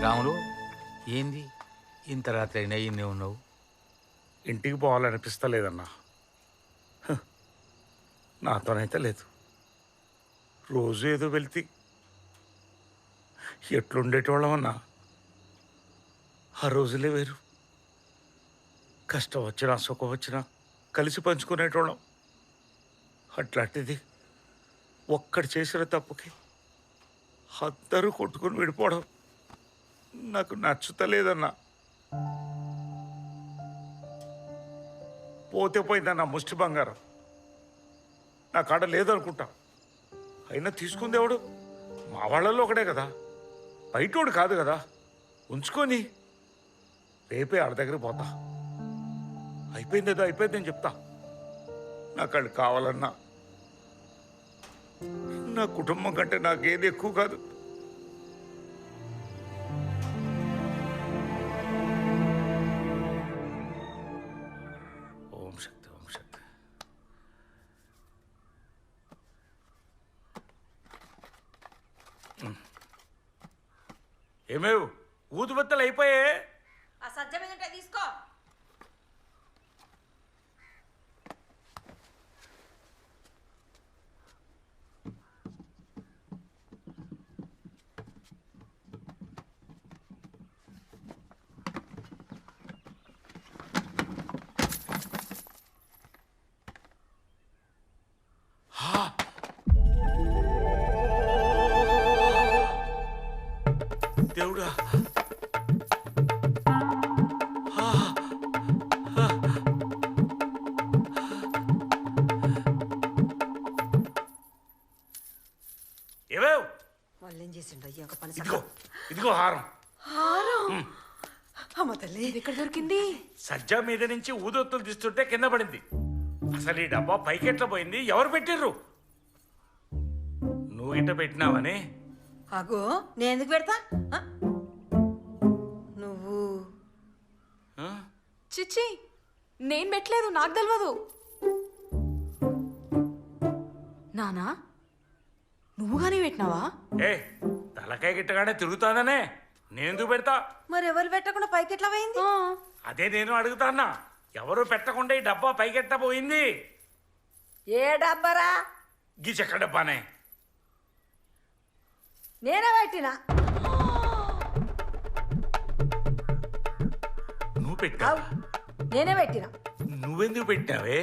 రాములు ఏంది? ఇంత రాత్రి అయినా ఇన్ని ఉన్నావు? ఇంటికి పోవాలనిపిస్తలేదన్నా. హ, నాతోనైతే లేదు. రోజు ఏదో వెళ్తే. ఎట్లుండేటోళ్ళమన్నా? ఆ రోజులే వేరు. కష్టం వచ్చినా సుఖం వచ్చినా కలిసి పంచుకునేటోళ్ళం. అట్లాంటిది ఒక్కడు చేసిన తప్పుకి అందరూ కొట్టుకుని విడిపోవడం. నాకు నచ్చుతలేదన్నా. పోతే పోయిందన్న ముష్టి బంగారం? నా కాడ లేదనుకుంటా. అయినా తీసుకుందేవాడు మా వాళ్ళల్లో ఒకడే కదా. బయటోడు కాదు కదా. ఉంచుకొని రేపే ఆడ దగ్గర పోతా. అయిపోయింది ఏదో అయిపోయిందని చెప్తా. నాకు వాళ్ళు కావాలన్నా. నా కుటుంబం కంటే నాకేది ఎక్కువ కాదు. ఏమేవ్? ఊదుబత్తలు అయిపోయాయి ఎక్కడ దొరికింది? సజ్జా మీద నుంచి ఊదొత్తులు తీస్తుంటే కింద పడింది. అసలు ఈ డబ్బా పైకి ఎట్లా పోయింది? ఎవరు పెట్టిర్రు? నువ్వు ఇట్ట పెట్టినావని. అగో నేను ఎందుకు పెడతా? ఆ? నువ్వు. ఆ? చిచ్చి నేను పెట్టలేదు నాకు తెలియదు నానా నువ్వు కానీ పెట్టినావా? ఏ తలకాయ గిట్టగానే తిరుగుతాదనే నేనెందుకు పెడతా? మరి ఎవరు పెట్టకుండా పైకి ఎట్లా పోయింది అదే నేను అడుగుతాన్నా ఎవరు పెట్టకుండా ఈ డబ్బా పైకెట్ట పోయింది? ఏ డబ్బరా? గీ చెక్క డబ్బానే. నేనే పెట్టినా. నువ్వు పెట్టావు నేనే పెట్టినా. నువ్వెందుకు పెట్టావే?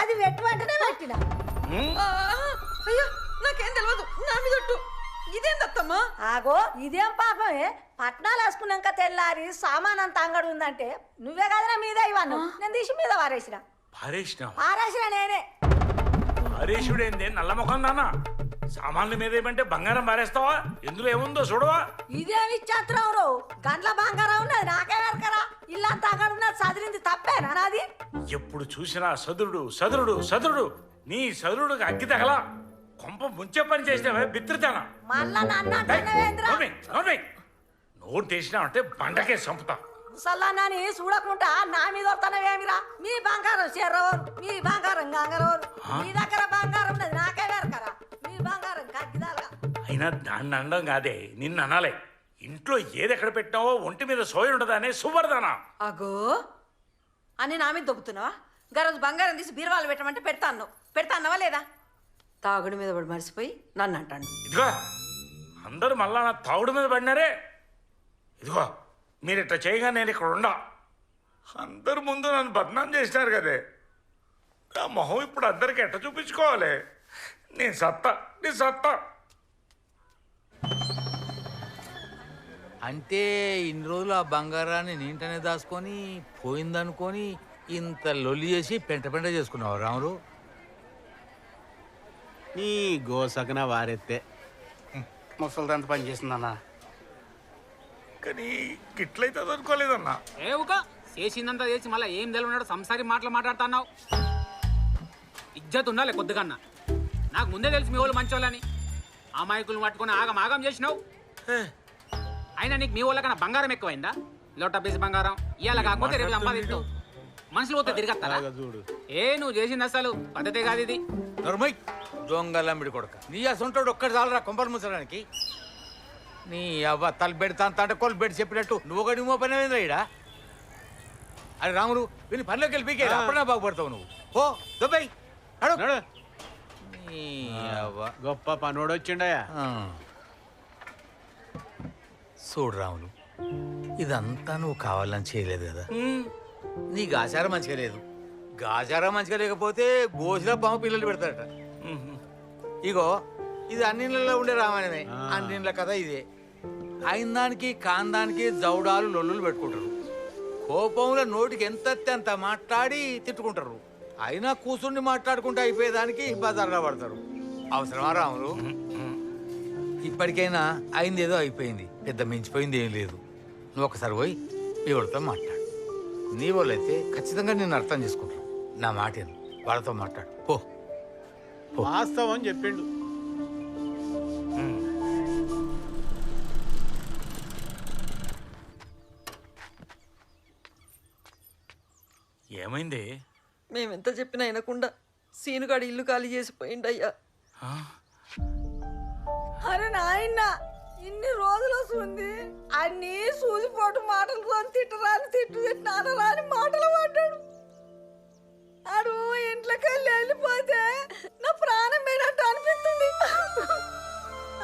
అది పెట్టమంటేనే పెట్టినా? అయ్యో నాకేం తెలియదు నా మీద ఒట్టు. ఇదేం దత్తమ్మా ఆగో ఇదేం పాపమే? పట్నాలు వేసుకున్నాక తెల్లారి సామాన్ అంత అంగడి ఉందంటే నువ్వే కదరా మీద ఇవ్వను. నేను తీసి మీద వారేసిన పారేసినావా వారేసిన నేనే. పారేసుడేంది నల్ల ముఖం నాన్న. సామాన్ల మీద ఏమంటే బంగారం పారేస్తావా? ఎందులో ఏముందో చూడవా? ఇదేమి ఇచ్చేస్తున్నావు రో గంటల బంగారం ఉన్నది నాకే వెరకరా. ఇల్లంతా అంగడి ఉన్నది చదిరింది తప్పేనా నాది. ఎప్పుడు చూసినా సదురుడు సదురుడు సదురుడు. నీ సదురుడు అగ్గి తగలా. కొంప ముంచే పని చేసినావే బిత్రితానా? మళ్ళా నన్ను అంటున్నావేంద్రా నోరు తెచ్చినావంటే బండకే చంపుతా. సల్లానని చూడకుండా నా మీద వస్తానవేమిరా మీ బంగారం చెర్రవరు మీ బంగారం గంగరవరు మీ దగ్గర బంగారం ఉన్నది నాకే వెరకరా. మీ బంగారం కగ్గిదాలుగా అయినా దాన్ని అనడం కాదే నిన్ను అనాలే. ఇంట్లో ఏది ఎక్కడ పెట్టినావో ఒంటి మీద సోయి ఉండదానే సువర్దానా అగో అని నా మీద దొబ్బుతున్నావా? గరోజు బంగారం తీసి బీరువాలు పెట్టమంటే పెడతాను పెడతాన్నవా లేదా? తాగుడు మీద పడి మర్చిపోయి నన్ను అంటాను ఇదిగో అందరూ మళ్ళా నా తావుడు మీద పడినారే. ఇదిగో మీరు ఇట్లా చేయగా నేను ఇక్కడ ఉండా. అందరు ముందు నన్ను బదనాం చేసినారు కదే. నా మొహం ఇప్పుడు అందరికి ఎట్ట చూపించుకోవాలి? నేను సత్తా నేను సత్తా. అంటే ఇన్ని రోజులు ఆ బంగారాన్ని నీంటనే దాచుకొని పోయిందనుకొని ఇంత లొల్లి చేసి పెంట పెంట చేసుకున్నావు రాములు నీ గోసకన వారెత్తే. ముసలిదంత పని చేసిందన్నా. కానీ గిట్లయితే అనుకోలేదన్నా. ఏవుక చేసిందంతా చేసి మళ్ళీ ఏం తెలియన్నాడు సంసారి మాటలు మాట్లాడుతున్నావు? ఇజ్జత్ ఉండాలి కొద్దిగన్నా? నాకు ముందే తెలుసు మీ వాళ్ళు మంచోళ్ళని. అమాయకులు పట్టుకుని ఆగం ఆగం చేసినావు? అయినా నీకు మీ వాళ్ళకన్నా బంగారం ఎక్కువైందా? లోట బేసి బంగారం ఇవాళ కాకపోతే రేపు సంపాదిస్తావు మనుషులు పోతే తిరగత్తారా? చూడు. ఏ నువ్వు చేసింది అసలు? పద్ధతే కాదు ఇది. దొంగలమ్మిడి కొడక. నీ అసంటాడు ఒక్కటి చాలరా కొంపలు ముసడానికి నీ అవ్వ తల పెడతా అంటే కొలు పెట్టి చెప్పినట్టు నువ్వు ఒకటి నువ్వు పని ఏంద్రా ఈడ? అరే రాములు వీని పనిలోకి వెళ్ళి పీకే అప్పుడే బాగుపడతావు నువ్వు. ఓ దుబాయ్. నీ అవ్వ. గొప్ప పనోడు వచ్చిండయా. చూడు రాములు ఇదంతా నువ్వు కావాలని చేయలేదు కదా? నీ గాచారం మంచిగా లేదు. గాచారం మంచిగా లేకపోతే గోసిలో పాము పిల్లలు పెడతాడట ఇగో ఇది అన్నిళ్ళలో ఉండే రామాయణమే. అన్నిళ్ళ కథ ఇదే. అయిన దానికి కాందానికి జౌడాలు లొల్లులు పెట్టుకుంటారు. కోపంలో నోటికి ఎంత అంత మాట్లాడి తిట్టుకుంటారు. అయినా కూర్చుండి మాట్లాడుకుంటూ అయిపోయేదానికి బజార్లో పడతారు అవసరమా రాములు? ఇప్పటికైనా అయింది ఏదో అయిపోయింది. పెద్ద మించిపోయింది ఏం లేదు. నువ్వు ఒకసారి పోయి వాళ్ళతో మాట్లాడు. నీ వాళ్ళైతే ఖచ్చితంగా నేను అర్థం చేసుకుంటాను. నా మాట. వాళ్ళతో మాట్లాడు. పో. వాస్తవం చెప్పిండు. ఏమైంది? మేమెంత చెప్పినా వినకుండా సీనుగాడు ఇల్లు ఖాళీ చేసిపోయిండయ్యా అరే నాయన ఇన్ని రోజులు వస్తుంది. అన్ని సూదిపోటు మాటలతో తిట్టరాని తిట్టు తిట్టినాను రాని మాటలు పడ్డాడు ఆడు ఇంట్లోకి వెళ్ళి వెళ్ళిపోతే నా ప్రాణం పోయినట్టు అనిపిస్తుంది.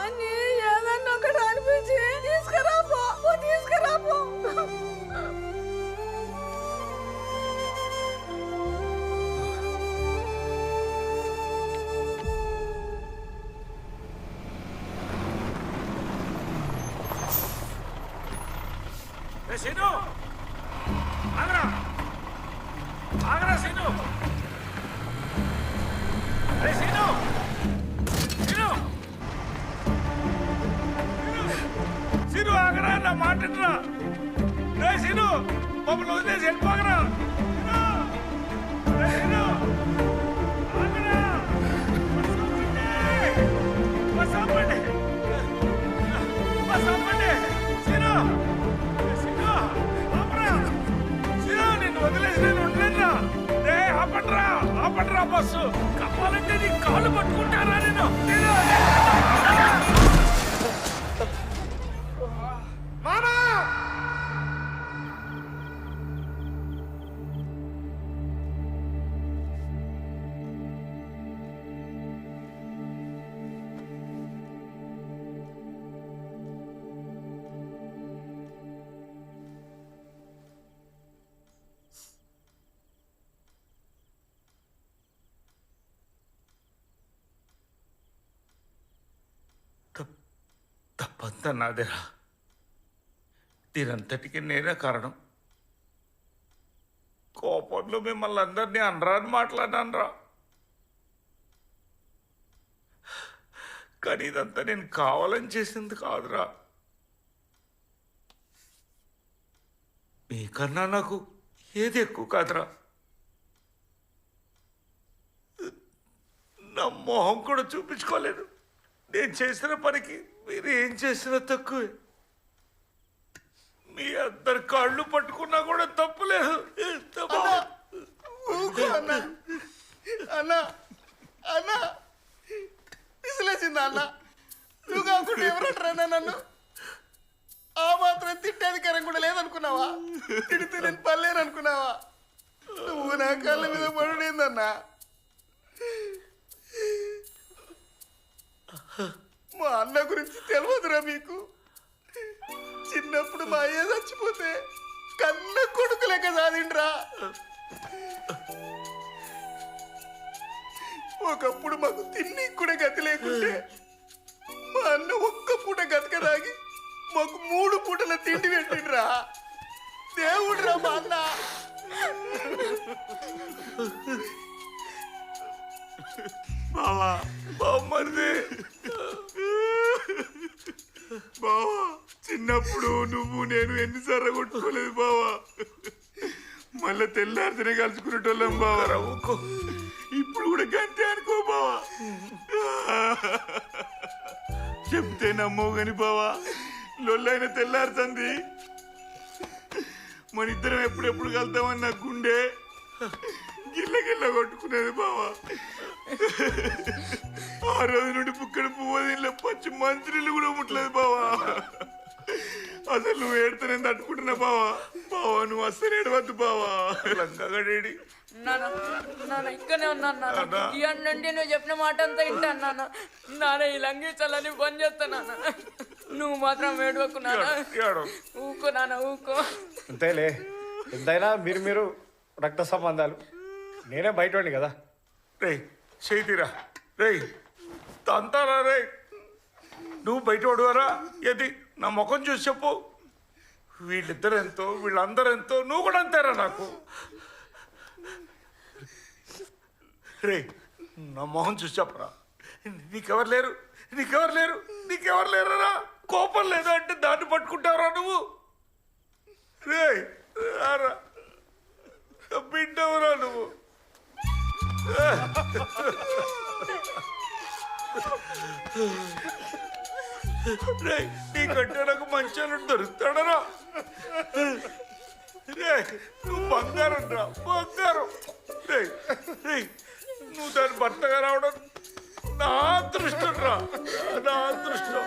అని ఏదన్నా ఒకటి అనిపించి తీసుకురాపో ఓ తీసుకురాపో ఏ Agra! ఆగరా. ఆగరా ఆపరా. సీను, నిన్ను వదిలేసి నేను ఉండలేనురా. ఆపట్రా ఆపండ్రా, బస్సు. కావాలంటే నీ కాళ్ళు పట్టుకుంటా. తప్పంతా నాదేరా. దీనంతటికి నేనే కారణం. కోపంలో మిమ్మల్ని అందరినీ అనరాని మాట్లాడానరా. కానీ ఇదంతా నేను కావాలని చేసింది కాదురా. మీకన్నా నాకు ఏది ఎక్కువ కాదురా. నా మొహం కూడా చూపించుకోలేదు. నేను చేసిన పనికి మీరు ఏం చేసినా తక్కువే. మీ అందరు కాళ్ళు పట్టుకున్నా కూడా తప్పులేదు. తప్పు. అన్నా. అన్నా అన్నా. విసిలేసిందా అన్న? నువ్వు కాకుండా ఎవరంటారన్నా నన్ను? ఆ మాత్రం తిట్టేధికారం కూడా లేదనుకున్నావా? తిడితే నేను పర్లేను అనుకున్నావా నువ్వు నా కాళ్ళ మీద పడుడేందన్నా మా అన్న గురించి తెలియదురా మీకు? చిన్నప్పుడు మా అయ్య చచ్చిపోతే కన్న కొడుకు లెక్క సాధిండ్రా ఒకప్పుడు మాకు తిండి కూడా గతి లేకుంటే మా అన్న ఒక్క పూట గతక తాగి మాకు మూడు పూటల తిండి పెట్టిండ్రా. దేవుడ్రా మా అన్న. బావా బామ్మరిది బావా చిన్నప్పుడు నువ్వు నేను ఎన్నిసార్లు కొట్టుకోలేదు బావా. మళ్ళా తెల్లారితేనే కలుసుకునేటోళ్ళం బావా. ఇప్పుడు కూడా గంతే అనుకో బావా. చెప్తే నమ్మవు గాని బావా. లొల్లైన తెల్లారుతుంది. మన ఇద్దరం ఎప్పుడెప్పుడు కలుద్దామని నా గుండె గిల్ల గిల్ల కొట్టుకునేది బావా. ఆ రోజు నుండి పుక్కడ పువ్వు దీనిలో పచ్చి మంచినీళ్ళు కూడా ముట్టలేదు బావా. అసలు నువ్వు ఏడుతూనే తట్టుకుంటున్నా బావా. బావా నువ్వు అస్సలు ఏడవద్దు బావా. లంకగడేడి నాన్న నాన్న ఇక్కడనే ఉన్నాను నాన్న. నుండి నువ్వు చెప్పిన మాట అంతా వింటాను నాన్న. నాన్న ఈ లంగించాలని బంద్ చేస్తాను నాన్న. నువ్వు మాత్రం వేడువకు నాన్న. ఏడవ ఊకో నాన్న ఊకో. అంతేలే. ఎంతైనా మీరు మీరు రక్త సంబంధాలు. నేనే బయటండి కదా. రే చేతిరా రే తంతారా రే నువ్వు బయట పడువారా ఏది? నా ముఖం చూసి చెప్పు వీళ్ళిద్దరు ఎంతో వీళ్ళందరూ ఎంతో నువ్వు కూడా అంతేరా నాకు. రే నా మొహం చూసి చెప్పరా నీకెవరు లేరు? నీకెవరు లేరు? నీకెవరు లేరురా? కోపం లేదా అంటే దాన్ని పట్టుకుంటావురా నువ్వు. రే రారా. బిడ్డవురా నువ్వు. రే నీకంటే నాకు మంచి దొరుకుతాడరా రే నువ్వు బంగారం రా బంగారం. రే రే నువ్వు దాని భర్తగా రావడం నా అదృష్టం రా నా అదృష్టం.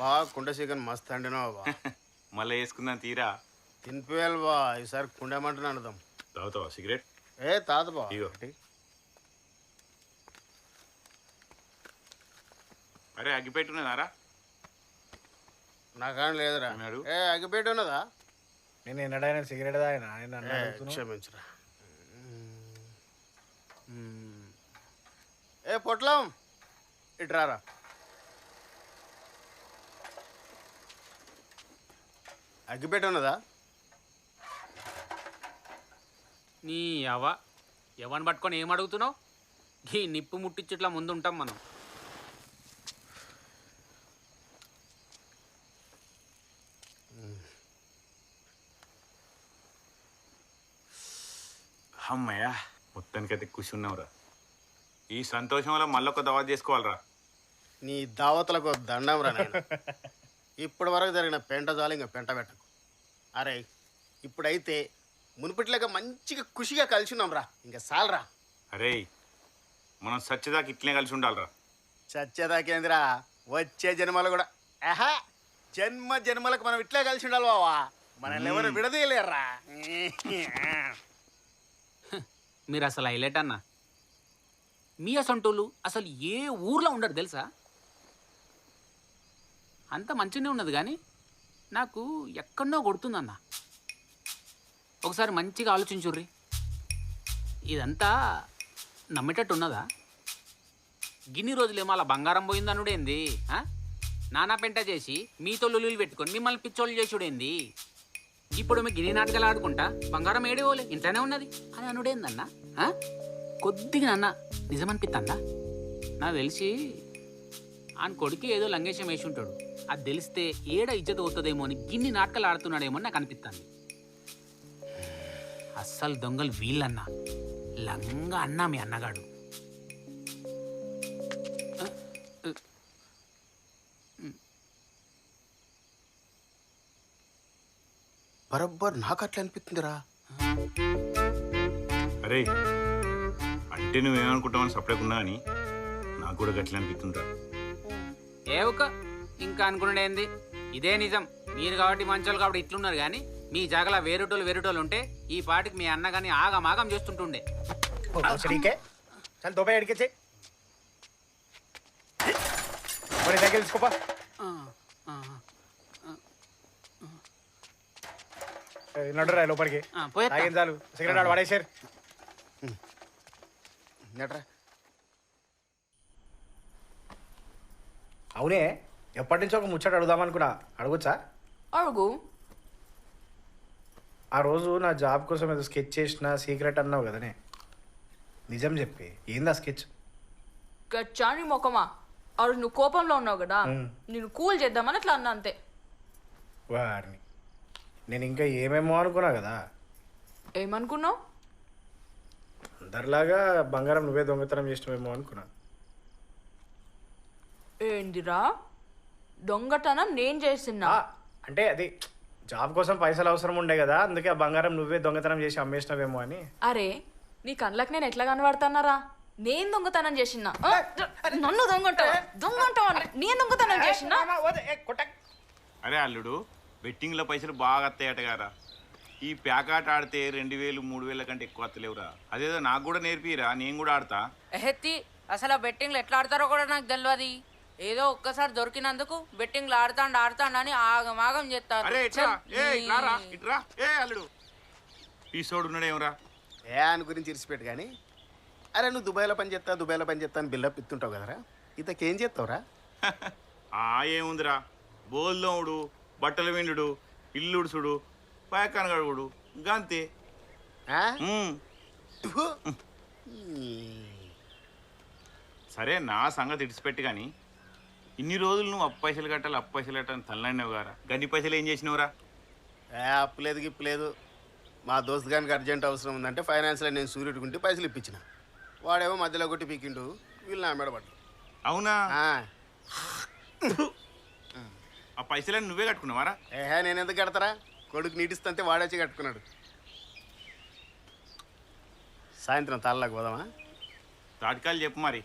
బా కుండ చికెన్ మస్తు అండినావు బా. మళ్ళీ వేసుకుందాం తీరా. తినిపోయాలి బా ఈసారి కుండేమంటున్నా అనుదాం తాగుతావా సిగరెట్? ఏ తాత బా. ఇగో. అరే అగ్గిపెట్టున్నదారా నాకాని లేదురా. అన్నాడు. ఏ అగ్గిపెట్టి ఉన్నదా? నేను ఎన్నడైనా సిగరెట్ తాగినా? నేను ఏ, అన్నా అడుగుతున్నావు. క్షమించరా. మ్మ్. ఏ పొట్లం? ఇట్రారా అగ్గిపెట్టి ఉన్నదా? నీ అవ ఎవరిని పట్టుకొని ఏం అడుగుతున్నావు? ఈ నిప్పు ముట్టించుట్లా ముందు ఉంటాం మనం. అమ్మయ్య మొత్తానికైతే ఖుషి ఉన్నావురా ఈ సంతోషం వల్ల మళ్ళీ ఒక దవా చేసుకోవాలిరా. నీ దావతలకు దండం రా నాయన. ఇప్పటి వరకు జరిగిన పెంట జాలి ఇంకా పెంట పెట్టకు. అరే ఇప్పుడైతే మునుపటిలాగా మంచిగా ఖుషిగా కలిసి ఉన్నాం రా ఇంకా సాలరా. అరే మనం సత్యదాకా ఇట్లనే కలిసి ఉండాలిరా. చచ్చేదాకేందిరా వచ్చే జన్మలు కూడా. ఆహా జన్మ జన్మలకు మనం ఇట్లే కలిసి ఉండాలి బావా. మనల్ని ఎవరు విడదీయలేరా మీరు అసలు హైలైట్ అన్న? మీ అసంటోళ్ళు అసలు ఏ ఊర్లో ఉండరు తెలుసా? అంత మంచిగానే ఉన్నది కానీ నాకు ఎక్కడనో కొడుతుందన్న. ఒకసారి మంచిగా ఆలోచించుర్రి. ఇదంతా నమ్మేటట్టు ఉన్నదా గిన్ని రోజులేమో అలా బంగారం పోయిందనుడేంది నానా పెంట చేసి మీతో లొల్లులు పెట్టుకొని మిమ్మల్ని పిచ్చోళ్ళు చేసుడేంది. ఇప్పుడు మీ గిని నాటకాలు ఆడుకుంటా బంగారం ఏడేవోలే ఇంట్లోనే ఉన్నది అని అనుడేందన్నా కొద్దిగా అన్న నిజమనిపిస్తుందా నాకు తెలిసి ఆయన కొడుకు ఏదో లంగేశం వేసి ఉంటాడు అది తెలిస్తే ఏడ ఇజ్జత అవుతుందేమో అని గిన్ని నాటకాలు ఆడుతున్నాడేమో నాకు అనిపిస్తుంది అస్సలు దొంగలు వీళ్ళన్నా. లంగా అన్నా మీ అన్నగాడు. బరబ్బర్ నాకు అట్లా అనిపిస్తుందిరా అరే అంటే నువ్వేమనుకుంటావని సప్లై ఉన్నా అని నాకు కూడా గట్లా అనిపిస్తుందిరా ఏ ఒక ఇంకా అనుకున్నాడు ఏంది? ఇదే నిజం. మీరు కాబట్టి మంచోళ్ళు కాబట్టి ఇట్లున్నారు కానీ మీ జాగల వేరుటోళ్ళు వేరుటోళ్ళు ఉంటే ఈ పాటికి మీ అన్న కానీ ఆగమాగం చేస్తుంటుండే. సరికే చల్ దోపై అడిగేచ్చే మరి దగ్గర తీసుకోపా. నడురా లోపలికి. ఆ, పోయేత్తా. తాగేం చాలు? సిగరెట్ ఆడు పడేసారు నట్రా అవునే. ఎప్పటి నుంచో ఒక ముచ్చట అడుగుదాం అనుకున్నా. అడగొచ్చా? అడుగు. ఆ రోజు నా జాబ్ కోసం ఏదో స్కెచ్ చేసిన సీక్రెట్ అన్నావు కదనే నిజం చెప్పి ఏందా స్కెచ్? గచ్చాని మొఖమా? ఆ రోజు నువ్వు కోపంలో ఉన్నావు కదా. నేను కూల్ చేద్దామని అట్లా అన్నా అంతే. వారిని. నేను ఇంకా ఏమేమో అనుకున్నా కదా. ఏమనుకున్నావు? అందరిలాగా బంగారం నువ్వే దొంగతనం చేసినవేమో అనుకున్నా. ఏందిరా? దొంగతనం నేను చేసినా ఆ, అంటే అది జాబ్ కోసం పైసలు అవసరం ఉండే కదా అందుకే ఆ బంగారం నువ్వే దొంగతనం చేసి అమ్మేసినవేమో అని. అరే నీ కళ్ళకి నేను ఎట్లా కనబడుతున్నారా? నేను దొంగతనం చేసినా ఆ, నన్ను దొంగంటావా? దొంగంటావా? నేను దొంగతనం చేసినా? అరే అల్లుడు బెట్టింగ్లో పైసలు బాగా వస్తాయట గారా. ఈ ప్యాకాట ఆడితే రెండు వేలు మూడు వేల కంటే ఎక్కువ వస్తలేవురా అదేదో నాకు కూడా నేర్పిరా నేను కూడా ఆడతా. ఎహెత్తి అసలు ఆ బెట్టింగ్లు ఎట్లా ఆడతారో కూడా నాకు తెలియదు ఏదో ఒక్కసారి దొరికినందుకు బెట్టింగ్లు ఆడతాండు ఆడతాండని ఆగమాగం చేస్తారు. అరే ఇట్రా. ఏ ఇట్రా. అల్లుడు. ఈ సోడు ఉన్నాడేమరా ఏ అని గురించి ఇరిచిపెట్టు కానీ అరే నువ్వు దుబాయ్లో పని చేస్తా దుబాయ్లో పని చేస్తా అని బిల్డప్ ఇస్తుంటావు కదరా. ఇతకేం చేస్తావురా? ఆ ఏముందిరా? బోల్దోముడు బట్టలు విండు ఇల్లుడుసుడు పాయకానగడుగుడు గంతే ఆ? ఉమ్. ఉహు. సరే నా సంగతి ఇడిచిపెట్టి కానీ ఇన్ని రోజులు నువ్వు అప్పు పైసలు కట్టాలి అప్పు పైసలు కట్టాలని తల్లాడినావు గారా? గన్ని పైసలు ఏం చేసినావురా? ఏ అప్పు లేదు గిప్పు లేదు. మా దోస్త్ గానికి అర్జెంట్ అవసరం ఉందంటే ఫైనాన్స్లో నేను సూర్యుడి గుంటి పైసలు ఇప్పించిన. వాడేమో మధ్యలో కొట్టి పీకిండు వీళ్ళు నా మెడబడ్డు అవునా? ఆ. ఆ పైసలని నువ్వే కట్టుకున్నావారా ఏహే నేను ఎందుకు కడతారా? కొడుకు నీటిస్తుంటే వాడేసి కట్టుకున్నాడు. సాయంత్రం తాళ్ళకి పోదామా? తాటికాలు చెప్పు మరి.